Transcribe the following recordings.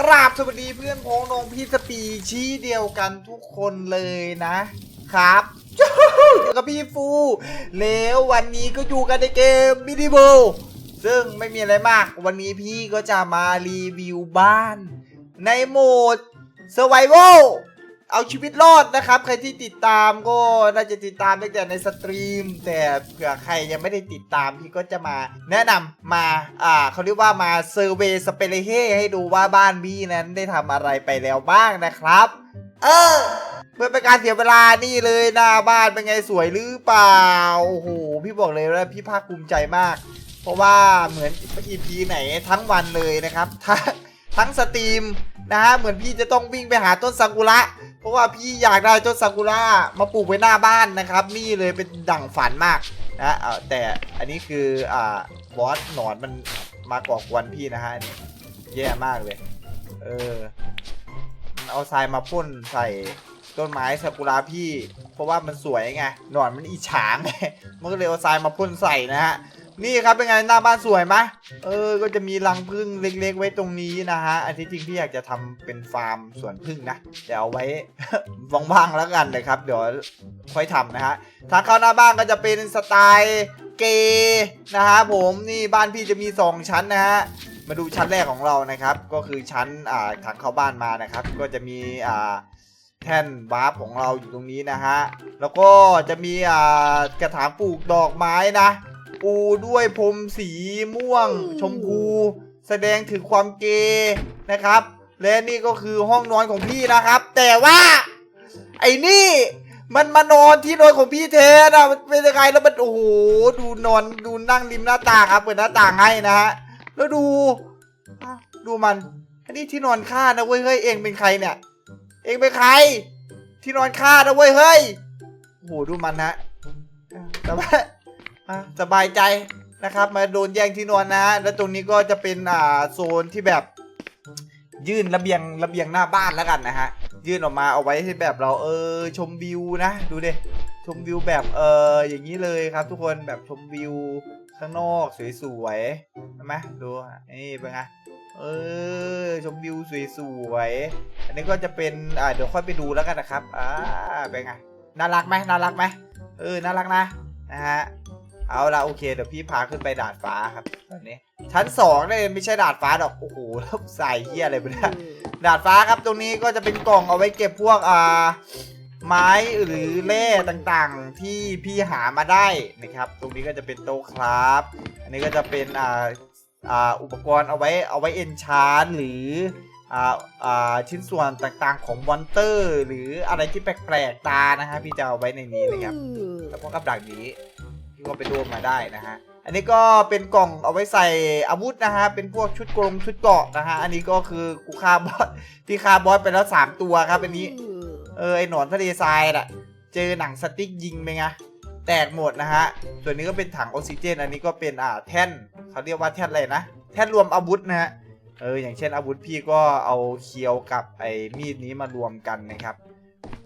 กราบสวัสดีเพื่อนพ้องน้องพี่สปีชี้เดียวกันทุกคนเลยนะครับอยู่กับพี่ฟู แล้ววันนี้ก็อยู่กันในเกมมินิเบิลซึ่งไม่มีอะไรมาก วันนี้พี่ก็จะมารีวิวบ้าน ในโหมด Survival เอาชีวิตรอดนะครับ ใครที่ติดตามก็น่าจะติดตามตั้งแต่ในสตรีม แต่เผื่อใครยังไม่ได้ติดตามพี่ก็จะมาแนะนำมาอ่าเขาเรียกว่ามาเซอร์เวย์สเปเรเฮให้ดูว่าบ้านพี่นั้นได้ทำอะไรไปแล้วบ้างนะครับ เออเพื่อเป็นการเสียเวลานี่เลยหน้าบ้านเป็นไงสวยหรือเปล่าโอ้โหพี่บอกเลยว่าพี่ภาคภูมิใจมาก เพราะว่าเหมือน EP ไหนทั้งวันเลยนะครับทั้งทั้งสตรีมนะฮะเหมือนพี่จะต้องวิ่งไปหาต้นซากุระ ราะว่าพี่อยากได้ต้นซากุระมาปลูกไว้หน้าบ้านนะครับ นี่เลยเป็นดั่งฝันมากนะเออแต่อันนี้คืออ่าบอสหนอนมันมาก่อกวนพี่นะฮะนนี้แย่มากเลย เออมันเอาทรายมาพ่นใส่ต้นไม้ซากุระพี่ เพราะว่ามันสวยไงหนอนมันอิจฉาไงมันก็เลยเอาทรายมาพ่นใส่นะฮะ นี่ครับเป็นไงหน้าบ้านสวยไหมเออ ก็จะมีรังผึ้งเล็ก ๆ ไว้ตรงนี้นะฮะอันที่จริงพี่อยากจะทำเป็นฟาร์มสวนผึ้งนะเดี๋ยวเอาไว้ว่างๆแล้วกันนะครับ เดี๋ยวค่อยทำนะฮะทางเข้าหน้าบ้านก็จะเป็นสไตล์เกย์นะฮะผมนี่บ้านพี่จะมี 2 ชั้นนะฮะมาดูชั้นแรกของเรานะครับ ก็คือชั้นอ่าทางเข้าบ้านมานะครับ ก็จะมีอ่าแท่นวาร์ปของเราอยู่ตรงนี้นะฮะ แล้วก็จะมีอ่ากระถางปลูกดอกไม้นะ ปูด้วยพรมสีม่วง ชมพู แสดงถึงความเกย์นะครับ และนี่ก็คือห้องนอนของพี่นะครับ แต่ว่า ไอ้นี่มันมานอนที่นอนของพี่เทนอะมันเป็นยังไงแล้วมันโอ้โหดูนอนดูนั่งริมหน้าต่างครับเปิดหน้าต่างให้นะฮะแล้วดูอ้าวดูมันอันนี้ที่นอนข้านะเว้ยเฮ้ยเองเป็นใครเนี่ย เองเป็นใคร ที่นอนข้านะเว้ยเฮ้ยโอ้โหดูมันนะแต่ว่า อะสบายใจนะครับมาโดนแย่งที่นอนนะฮะแล้วตรงนี้ก็จะเป็นอ่าโซนที่แบบยื่นระเบียงระเบียงหน้าบ้านแล้วกันนะฮะยื่นออกมาเอาไว้ให้แบบเราเออชมวิวนะ ดูดิชมวิวแบบเอออย่างนี้เลยครับ ทุกคนแบบชมวิวข้างนอกสวยๆเห็นไหมดูนี่เป็นไงเออชมวิวสวยๆอันนี้ก็จะเป็นอ่าเดี๋ยวค่อยไปดูแล้วกันนะครับอ่าเป็นไงน่ารักไหมน่ารักไหมเออน่ารักนะนะฮะ เอาละโอเคเดี๋ยวพี่พาขึ้นไปดาดฟ้าครับตอนนี้ชั้นสองเนี่ยไม่ใช่ดาดฟ้าดอกโอ้โหแล้วใส่เฮียอะไรไปเนี่ยดาดฟ้าครับตรงนี้ก็จะเป็นกล่องเอาไว้เก็บพวกอ่าไม้หรือแร่ต่างๆที่พี่หามาได้นะครับ ตรงนี้ก็จะเป็นโต๊ะครับ อันนี้ก็จะเป็นอ่าอ่าอุปกรณ์เอาไว้เอาไว้เอนชานหรืออ่าอ่าชิ้นส่วนต่างๆของมอนเตอร์ หรืออะไรที่แปลกๆตานะฮะพี่จะเอาไว้ในนี้นะครับแล้วก็กับดักนี้ที่ ก็ไปรวมมาได้นะฮะอันนี้ก็เป็นกล่องเอาไว้ใส่อาวุธนะฮะ เป็นพวกชุดกรงชุดเกาะนะฮะ อันนี้ก็คือกูฆ่าบอสที่ฆ่าบอสไปแล้ว 3 ตัวครับอันนี้ เออไอหนอนทะเลทรายน่ะ เจอหนังสติ๊กยิงไปไง แตกหมดนะฮะ ส่วนนี้ก็เป็นถังออกซิเจน อันนี้ก็เป็นอ่าแท่นเขาเรียกว่าแท่นอะไรนะ แท่นรวมอาวุธนะฮะ เอออย่างเช่นอาวุธพี่ก็เอาเคียวกับไอ้มีดนี้มารวมกันนะครับ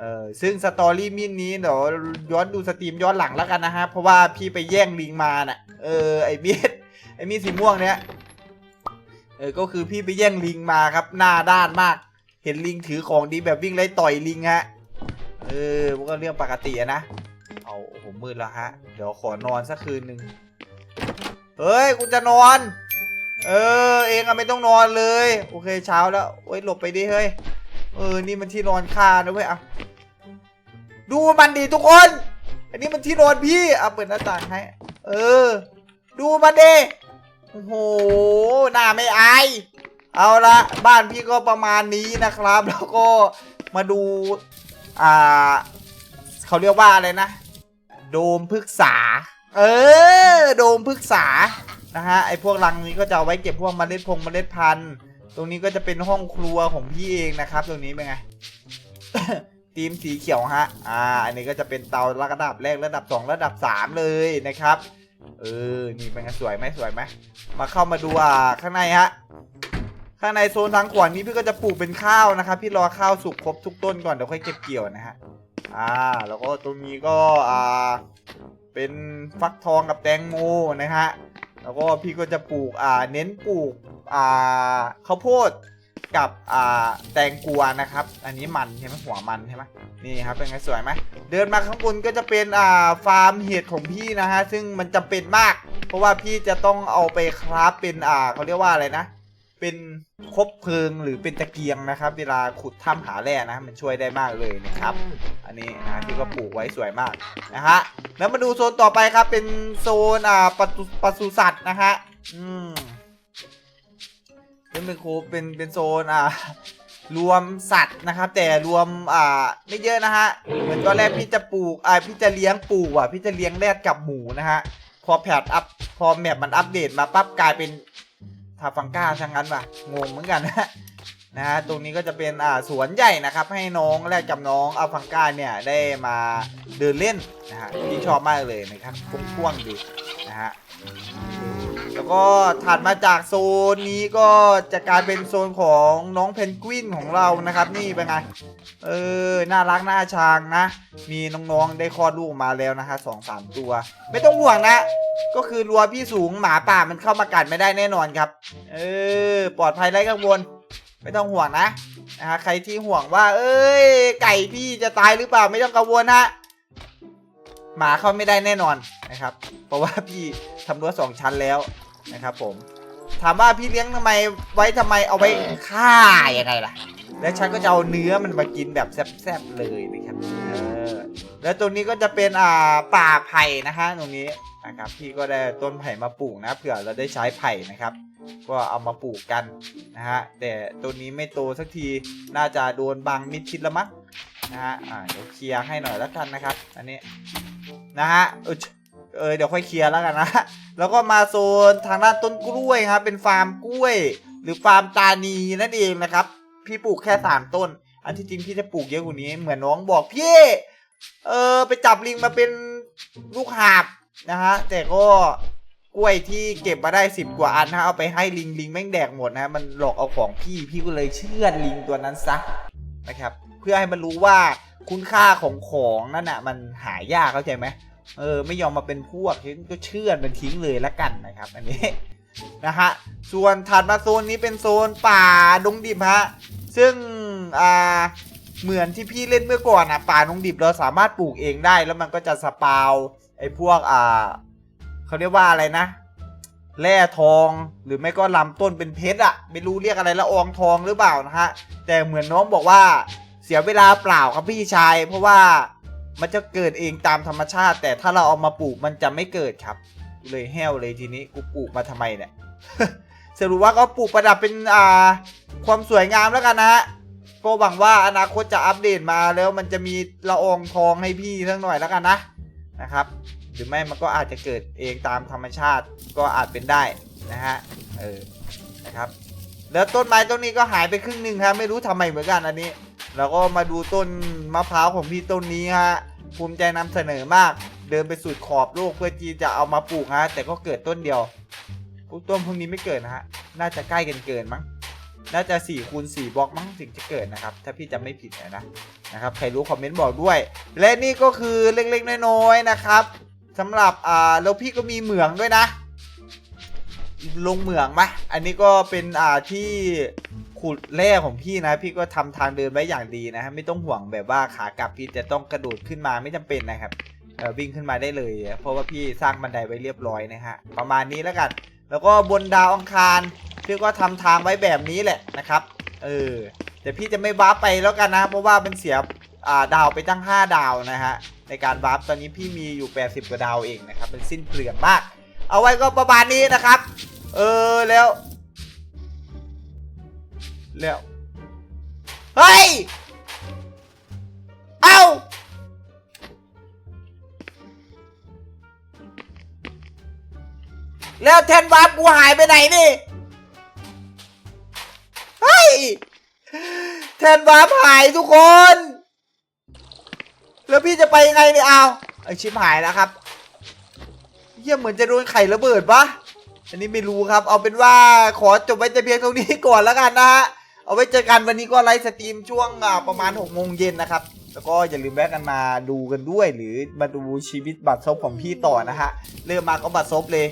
เออซึ่งสตอรี่มีดนี้เดี๋ยวย้อนดูสตรีมย้อนหลังแล้วกันนะฮะ เพราะว่าพี่ไปแย่งลิงมาน่ะ เออไอ้มีดไอ้มีดสีม่วงเนี้ย เออก็คือพี่ไปแย่งลิงมาครับ หน้าด้านมาก เห็นลิงถือของดีแบบวิ่งไล่ต่อยลิงฮะ เออมันก็เรื่องปกตินะ เอาโอ้โหมืดแล้วฮะ เดี๋ยวขอนอนสักคืนหนึ่งเฮ้ยกูจะนอน เออ เองอะไม่ต้องนอนเลย โอเคเช้าแล้วโอ้ยหลบไปดิเฮ้ยเออ นี่มันที่นอนข้านะเว้ยอะ ดูมันดิทุกคน อันนี้มันที่นอนพี่เอะเปิดหน้าต่างให้ เออ ดูมันดิโอ้โหหน้าไม่อายเอาละบ้านพี่ก็ประมาณนี้นะครับ แล้วก็มาดู อ่าเขาเรียกว่าอะไรนะ โดมพฤกษา เออ โดมพฤกษานะฮะไอพวกรังนี้ก็จะเอาไว้เก็บพวกเมล็ดพงเมล็ดพันธุ์ ตรงนี้ก็จะเป็นห้องครัวของพี่เองนะครับ ตรงนี้เป็นไง ทีมสีเขียวฮะ อ่า อันนี้ก็จะเป็นเตาระดับแรกระดับ 2 ระดับ 3 เลยนะครับ เออ นี่เป็นไงสวยไหมสวยไหม มาเข้ามาดูอ่าข้างในฮะ ข้างในโซนทางขวานี้พี่ก็จะปลูกเป็นข้าวนะครับ พี่รอข้าวสุกครบทุกต้นก่อนเดี๋ยวค่อยเก็บเกี่ยวนะฮะ อ่า แล้วก็ตรงนี้ก็อ่า เป็นฟักทองกับแตงโมนะฮะ แล้วก็พี่ก็จะปลูกอ่าเน้นปลูกอ่าข้าวโพด กับอ่าแตงกวานะครับ อันนี้มันใช่ไหมหัวมันใช่ไหมนี่ครับเป็นไงสวยไหมเดินมาข้างบนก็จะเป็นอ่าฟาร์มเห็ดของพี่นะฮะซึ่งมันจำเป็นมาก เพราะว่าพี่จะต้องเอาไปคราฟเป็นอ่าเขาเรียกว่าอะไรนะ เป็นคบเพลิงหรือเป็นตะเกียงนะครับ เวลาขุดถ้ำหาแร่นะมันช่วยได้มากเลยนะครับ อันนี้นะพี่ก็ปลูกไว้สวยมากนะฮะแล้วมาดูโซนต่อไปครับเป็นโซนอ่าปศุปศุสัตว์นะฮะอืม เป็นเป็นโคเป็นเป็นโซนอ่ารวมสัตว์นะครับ แต่รวมอ่าไม่เยอะนะฮะเหมือนตอนแรกพี่จะปลูกอ่าพี่จะเลี้ยงปูอะพี่จะเลี้ยงแรดกับหมูนะฮะพอแพทอัพพอแมปมันอัปเดตมาปั๊บกลายเป็นทาฟังก้าทั้งนั้นว่ะงงเหมือนกันนะนะฮะตรงนี้ก็จะเป็นอ่าสวนใหญ่นะครับ ให้น้องแลกกับน้องอัลฟังก้าเนี่ยได้มาเดินเล่นนะฮะที่ชอบมากเลยนะครับพ่วงๆดีนะฮะ แล้วก็ถัดมาจากโซนนี้ก็จะกลายเป็นโซนของน้องเพนกวินของเรานะครับนี่เป็นไง เออ น่ารักน่าชังนะ มีน้องๆได้คลอดลูกมาแล้วนะฮะสองสามตัว ไม่ต้องห่วงนะ ก็คือรั้วพี่สูงหมาป่ามันเข้ามากัดไม่ได้แน่นอนครับ เออ ปลอดภัยไร้กังวลไม่ต้องห่วงนะนะฮะใครที่ห่วงว่า เอ้ย ไก่พี่จะตายหรือเปล่าไม่ต้องกังวลฮะหมาเข้าไม่ได้แน่นอนนะครับ เพราะว่าพี่ทำรั้วสองชั้นแล้ว นะครับผม ถามว่าพี่เลี้ยงทำไมไว้ทำไมเอาไว้ฆ่ายังไงล่ะ แล้วฉันก็จะเอาเนื้อมันมากินแบบแซ่บๆเลยนะครับเออแล้วตรงนี้ก็จะเป็นอ่าป่าไผ่นะคะตรงนี้นะครับพี่ก็ได้ต้นไผ่มาปลูกนะเผื่อเราได้ใช้ไผ่นะครับ ก็เอามาปลูกกันนะฮะแต่ตัวนี้ไม่โตสักทีน่าจะโดนบางมิดชิดละมั้งนะฮะอ่าเดี๋ยวเคลียร์ให้หน่อยแล้วกันนะครับ อันนี้นะฮะ เออเดี๋ยวค่อยเคลียร์แล้วกันนะ แล้วก็มาโซนทางด้านต้นกล้วยครับ เป็นฟาร์มกล้วย หรือฟาร์มตานีนั่นเองนะครับ พี่ปลูกแค่สามต้น อันที่จริงพี่จะปลูกเยอะกว่านี้ เหมือนน้องบอกพี่เออไปจับลิงมาเป็นลูกหาบนะฮะแต่ก็กล้วยที่เก็บมาได้สิบกว่าอันนะเอาไปให้ลิงลิงแม่งแดกหมดนะมันหลอกเอาของพี่พี่ก็เลยเชื่อลิงตัวนั้นซะนะครับ เพื่อให้มันรู้ว่าคุณค่าของของนั่นน่ะมันหายากเข้าใจไหม เออไม่ยอมมาเป็นพวกก็เชื่อดมันทิ้งเลยละกันนะครับ อันนี้นะฮะส่วนถัดมาโซนนี้เป็นโซนป่าดงดิบฮะซึ่งอ่าเหมือนที่พี่เล่นเมื่อก่อนอะป่าดงดิบเราสามารถปลูกเองได้แล้วมันก็จะสปาวไอ้พวกอ่าเขาเรียกว่าอะไรนะแร่ทองหรือไม่ก็ลำต้นเป็นเพชรอะไม่รู้เรียกอะไรละอองทองหรือเปล่านะฮะแต่เหมือนน้องบอกว่าเสียเวลาเปล่าครับพี่ชาย เพราะว่า มันจะเกิดเองตามธรรมชาติ แต่ถ้าเราเอามาปลูกมันจะไม่เกิดครับเลยแห้วเลยทีนี้กูปลูกมาทำไมเนี่ยสรุปว่าก็ปลูกประดับเป็นอ่าความสวยงามแล้วกันนะฮะก็หวังว่าอนาคตจะอัปเดตมาแล้วมันจะมีละอองทองให้พี่สักหน่อยแล้วกันนะนะครับ หรือไม่มันก็อาจจะเกิดเองตามธรรมชาติก็อาจเป็นได้นะฮะเออนะครับ แล้วต้นไม้ต้นนี้ก็หายไปครึ่งหนึ่งครับไม่รู้ทำไมเหมือนกันอันนี้ แล้วก็มาดูต้นมะพร้าวของพี่ต้นนี้ฮะภูมิใจนำเสนอมาก เดินไปสุดขอบโลกเพื่อที่จะเอามาปลูกฮะ แต่ก็เกิดต้นเดียวพวกต้นพวกนี้ไม่เกิดนะฮะ น่าจะใกล้กันเกินมั้ง น่าจะ4คูณ4บล็อกมั้งถึงจะเกิดนะครับ ถ้าพี่จำไม่ผิดนะนะครับ ใครรู้คอมเมนต์บอกด้วย และนี่ก็คือเล็กๆน้อยๆนะครับสำหรับอ่าแล้วพี่ก็มีเหมืองด้วยนะ ลงเหมืองไหมอันนี้ก็เป็นอ่าที่ ขุดแร่ของพี่นะ พี่ก็ทำทางเดินไว้อย่างดีนะฮะไม่ต้องห่วงแบบว่าขากลับพี่จะต้องกระโดดขึ้นมาไม่จำเป็นนะครับวิ่งขึ้นมาได้เลย เพราะว่าพี่สร้างบันไดไว้เรียบร้อยนะฮะประมาณนี้แล้วกัน แล้วก็บนดาวอังคารพี่ก็ทำทางไว้แบบนี้แหละนะครับเออแต่พี่จะไม่วาร์ปไปแล้วกันนะ เพราะว่ามันเสียดาวไปตั้ง 5 ดาวนะฮะในการวาร์ปตอนนี้พี่มีอยู่ 80 กว่าดาวเองนะครับเป็นสิ้นเปลืองมาก เอาไว้ก็ประมาณนี้นะครับ เออแล้ว แล้ว เฮ้ย เอ้า แล้วแทนวาร์ปกูหายไปไหนนี่ เฮ้ย แทนวาร์ปหายทุกคน แล้วพี่จะไปยังไงเนี่ยเอาไอชิปหายแล้วครับเฮียเหมือนจะโดนไข่ระเบิดปะอันนี้ไม่รู้ครับ เอาเป็นว่าขอจบไว้แต่เพียงเท่านี้ก่อนแล้วกันนะฮะ เอาไว้เจอกันวันนี้ก็ไลฟ์สตรีมช่วงประมาณ6โมงเย็นนะครับ แล้วก็อย่าลืมแวะกันมาดูกันด้วย หรือมาดูชีวิตบัตรซบของพี่ต่อนะฮะ เริ่มมาก็บัตรซบเลย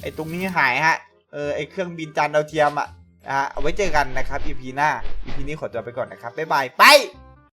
ไอ้ตรงนี้หายฮะ เออไอ้เครื่องบินจานดาวเทียมอะนะฮะเอาไว้เจอกันนะครับ EP หน้า EP นี้ขอตัวไปก่อนนะครับบ๊ายบายไป